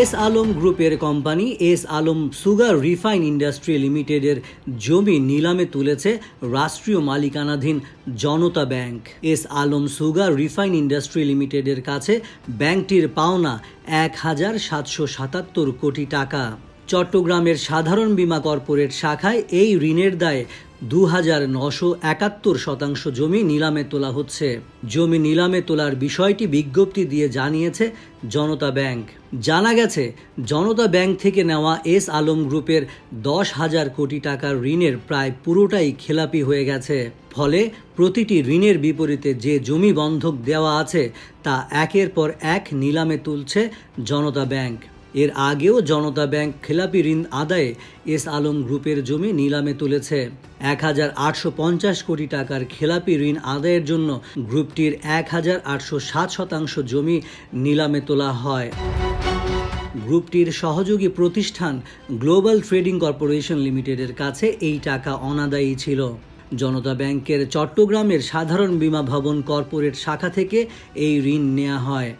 S Alam গ্রুপের company S Alam sugar refine industry লিমিটেডের জমি নিলামে তুলেছে রাষ্ট্রীয় মালিকানাধীন Janata bank. S Alam sugar refine industry লিমিটেডের কাছে ব্যাংকটির পাওনা এক হাজার সাতশো সাতাত্তর কোটি টাকা। চট্টগ্রামের সাধারণ বীমা কর্পোরেট শাখায় এই ঋণের দায়ে দু হাজার নশো একাত্তর শতাংশ জমি নিলামে তোলা হচ্ছে। জমি নিলামে তোলার বিষয়টি বিজ্ঞপ্তি দিয়ে জানিয়েছে জনতা ব্যাংক। জানা গেছে, জনতা ব্যাংক থেকে নেওয়া এস আলম গ্রুপের দশ হাজার কোটি টাকার ঋণের প্রায় পুরোটাই খেলাপি হয়ে গেছে। ফলে প্রতিটি ঋণের বিপরীতে যে জমি বন্ধক দেওয়া আছে, তা একের পর এক নিলামে তুলছে জনতা ব্যাংক। এর আগেও জনতা ব্যাংক খেলাপি ঋণ আদায়ে এস আলম গ্রুপের জমি নিলামে তুলেছে। এক হাজার আটশো পঞ্চাশ কোটি টাকার খেলাপি ঋণ আদায়ের জন্য গ্রুপটির এক হাজার আটশো সাত শতাংশ জমি নিলামে তোলা হয়। গ্রুপটির সহযোগী প্রতিষ্ঠান গ্লোবাল ট্রেডিং কর্পোরেশন লিমিটেডের কাছে এই টাকা অনাদায়ী ছিল। জনতা ব্যাংকের চট্টগ্রামের সাধারণ বীমা ভবন কর্পোরেট শাখা থেকে এই ঋণ নেওয়া হয়।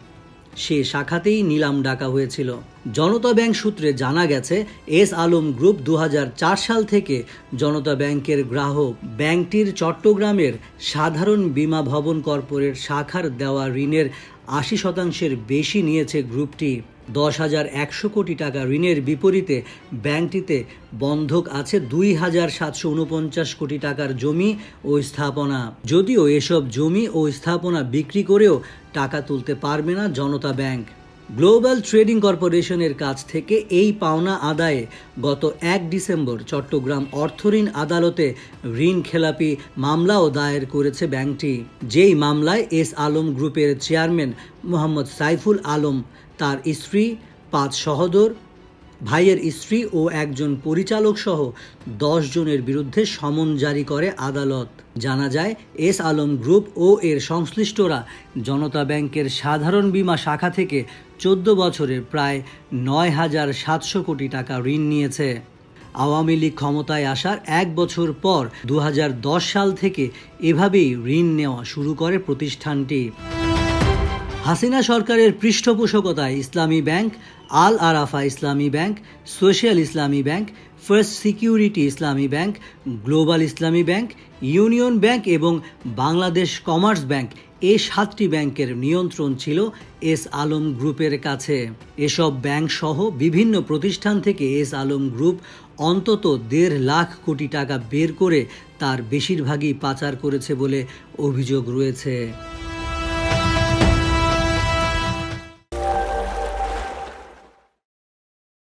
সে শাখাতেই নিলাম ডাকা হয়েছিল। জনতা ব্যাংক সূত্রে জানা গেছে, এস আলম গ্রুপ দু হাজার চার সাল থেকে জনতা ব্যাংকের গ্রাহক ব্যাংকটির চট্টগ্রামের সাধারণ বিমা ভবন কর্পোরেট শাখার দেওয়া ঋণের আশি শতাংশের বেশি নিয়েছে গ্রুপটি। দশ হাজার একশো কোটি টাকা ঋণের বিপরীতে ব্যাংকটিতে বন্ধক আছে দুই হাজার সাতশো উনপঞ্চাশ কোটি টাকার জমি ও স্থাপনা। যদিও এসব জমি ও স্থাপনা বিক্রি করেও টাকা তুলতে পারবে না জনতা ব্যাংক। গ্লোবাল ট্রেডিং কর্পোরেশনের কাছ থেকে এই পাওনা আদায়ে গত এক ডিসেম্বর চট্টগ্রাম অর্থঋণ আদালতে ঋণ খেলাপি মামলাও দায়ের করেছে ব্যাংকটি। যেই মামলায় এস আলম গ্রুপের চেয়ারম্যান মোহাম্মদ সাইফুল আলম, তার স্ত্রী পাঁচ সহোদর ভাইয়ের স্ত্রী ও একজন পরিচালক সহ দশ জনের বিরুদ্ধে সমন জারি করে আদালত। জানা যায়, এস আলম গ্রুপ ও এর সংশ্লিষ্টরা জনতা ব্যাংকের সাধারণ বীমা শাখা থেকে চোদ্দ বছরের প্রায় নয় হাজার সাতশো কোটি টাকা ঋণ নিয়েছে। আওয়ামী লীগ ক্ষমতায় আসার এক বছর পর দু হাজার দশ সাল থেকে এভাবেই ঋণ নেওয়া শুরু করে প্রতিষ্ঠানটি। হাসিনা সরকারের পৃষ্ঠপোষকতায় ইসলামী bank, Al Arafah Islami bank, social Islami bank, first security Islami bank, global Islami bank, union bank এবং বাংলাদেশ কমার্স ব্যাংক এই সাতটি ব্যাংকের নিয়ন্ত্রণ ছিল এস আলম গ্রুপের কাছে। এসব ব্যাংক সহ বিভিন্ন প্রতিষ্ঠান থেকে এস আলম গ্রুপ অন্তত দেড় লাখ কোটি টাকা বের করে তার বেশিরভাগই পাচার করেছে বলে অভিযোগ রয়েছে।